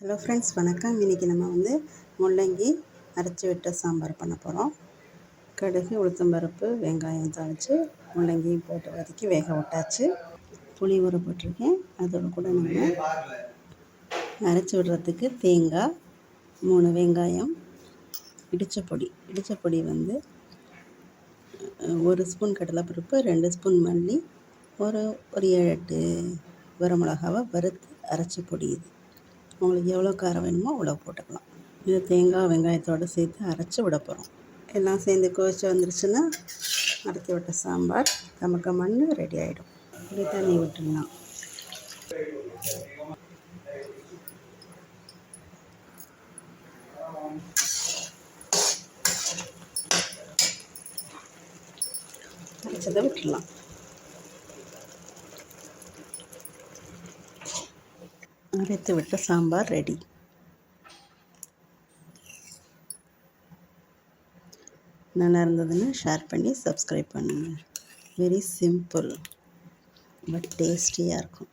Hello friends வணக்கம். இன்றைக்கி நம்ம வந்து முள்ளங்கி அரைச்சி விட்ட சாம்பார் பண்ண போகிறோம் கடுகு உளுத்தம்பருப்பு வெங்காயம் தாளித்து முள்ளங்கியும் போட்டு வதக்கி வேக விட்டாச்சு. புளி ஊற போட்டிருக்கேன். அதோட கூட நம்ம அரைச்சி விடுறதுக்கு தேங்காய் மூணு வெங்காயம் இடித்த பொடி. இடித்த பொடி வந்து ஒரு ஸ்பூன் கடலைப்பருப்பு ரெண்டு ஸ்பூன் மல்லி ஒரு ஒரு ஏழு எட்டு வரமிளகாவை வறுத்து அரைச்ச பொடி இது. உங்களுக்கு எவ்வளோ காரம் வேணுமோ அவ்வளோ போட்டுக்கலாம். இது தேங்காய் வெங்காயத்தோடு சேர்த்து அரைச்சி விட போகிறோம். எல்லாம் சேர்ந்து கொதிச்சு வந்துருச்சுன்னா அரைத்து விட்ட சாம்பார் கமக்க மண் ரெடி ஆகிடும் இப்படி தண்ணி விட்டுடலாம். அரைச்சதை விட்டுடலாம். அரைத்து விட்ட சாம்பார் ரெடி. நல்லா இருந்ததுன்னா ஷேர் பண்ணி சப்ஸ்கிரைப் பண்ணுங்கள் வெரி சிம்பிள் பட் டேஸ்டியாக இருக்கும்.